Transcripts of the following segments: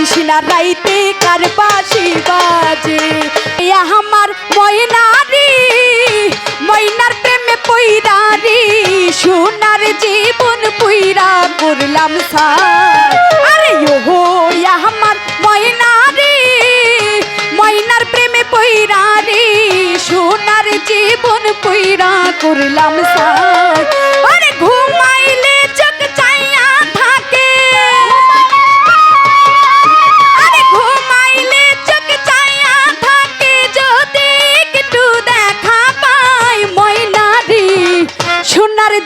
কৃষ্ণা রাইতে কার বাসি বাজে? আমার ময়নারি, ময়নার প্রেমে পৈরারি, সোনার জীবন পুইরা করলাম সার। আরে ওহো আমার ময়নারি, ময়নার প্রেমে পৈরারি, সোনার জীবন পুইরা করলাম সার।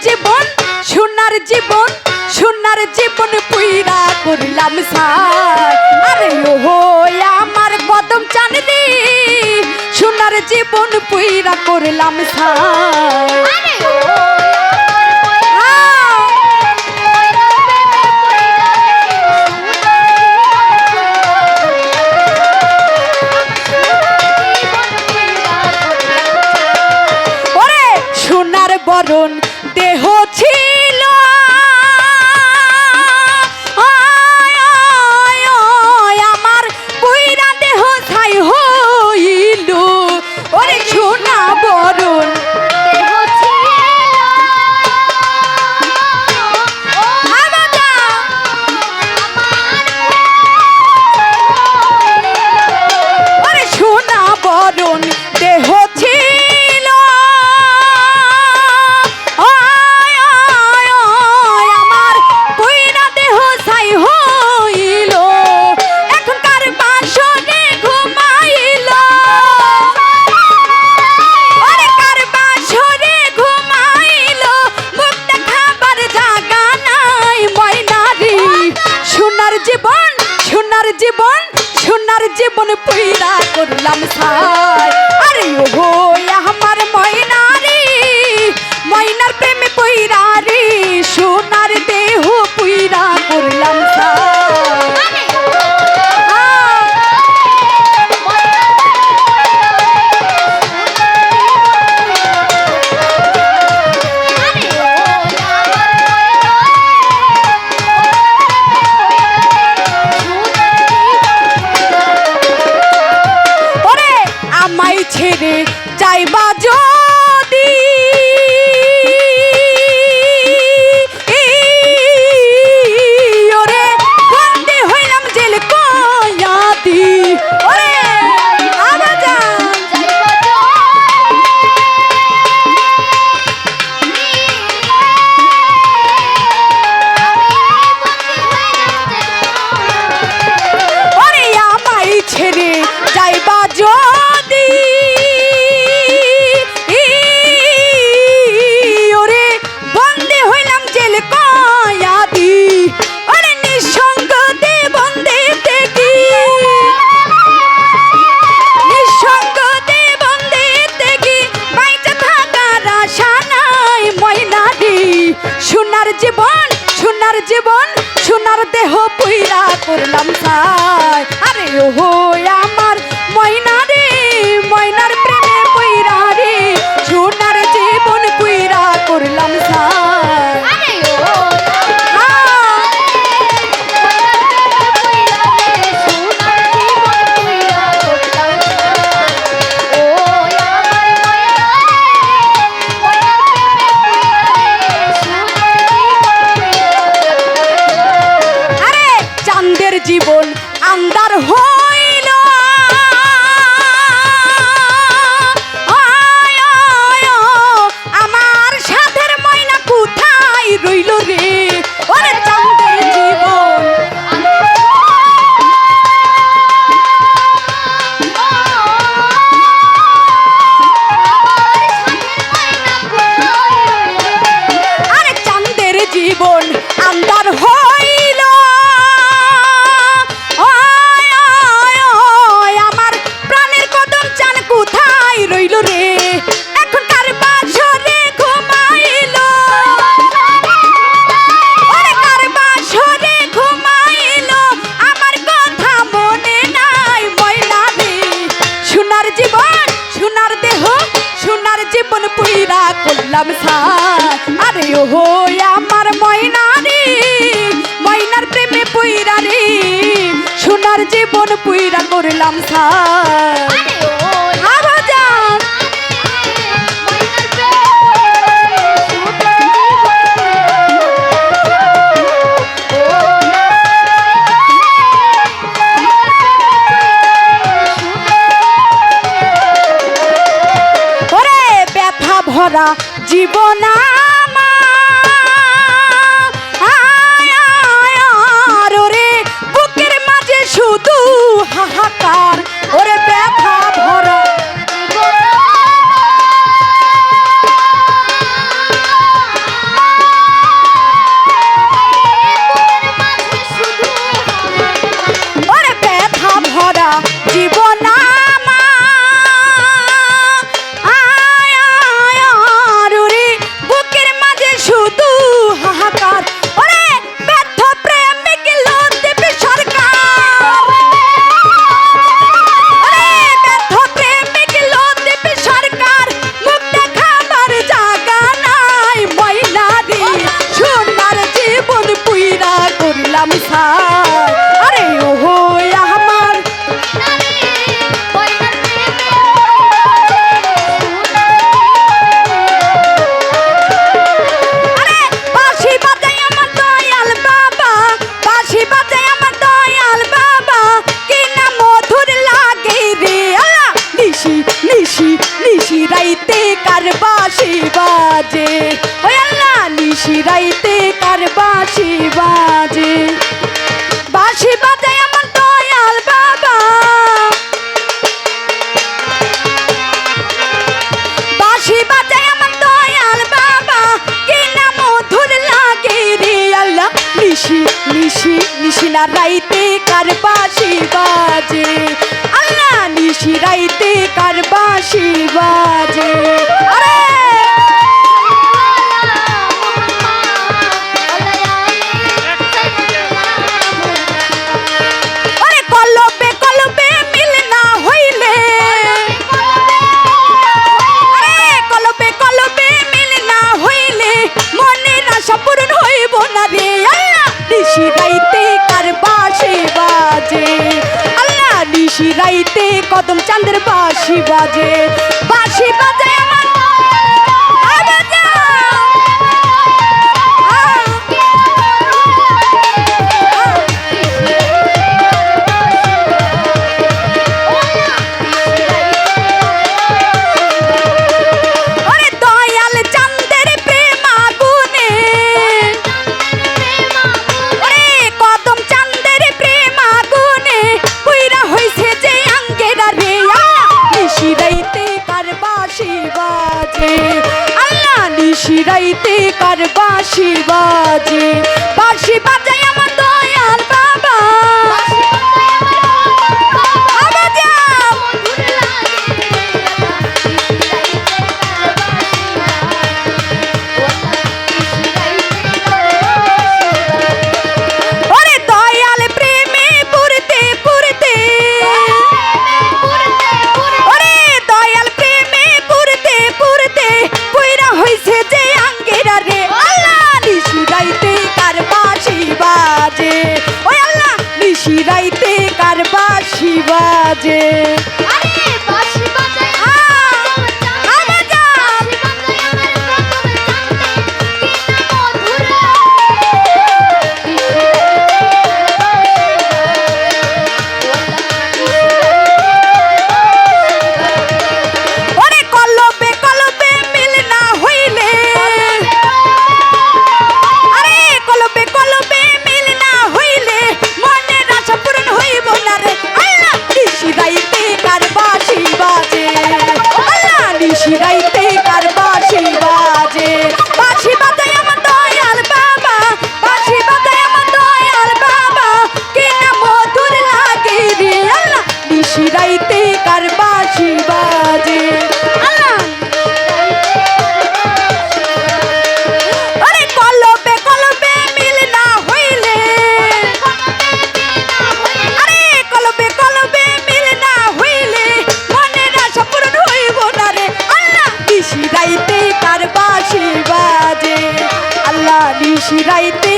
জীবন, সোনার জীবন সোনার জীবন পুইরা করলাম সার। আরে ওহো, আমার বদম চানদি সোনার জীবন পুইরা করলাম সার। ছেড়ে যাইবা যা। সংসার আরে ওহো, আমার ময়না রে ময়নার প্রেমে পুইরা রে সোনার জীবন পুইরা করলাম সার জীবনা রাইতে কার বাঁশি বাজে ওই আল্লাহ নিশি রাইতে কার বাঁশি বাজে বাঁশি বাজে আমার দয়াল বাবা। বাসি বাজে আমার দয়াল বাবা। কি না মধুর লাগে রে আল্লাহ। নিশি নিশি নিশি না রাইতে কার বাঁশি বাজে শিরাইতে কার বাসি বাজে? আরে কদম চান্দের বাসি বাজে। বাসি বাজে বাড়িতে কার বাঁশি she right there.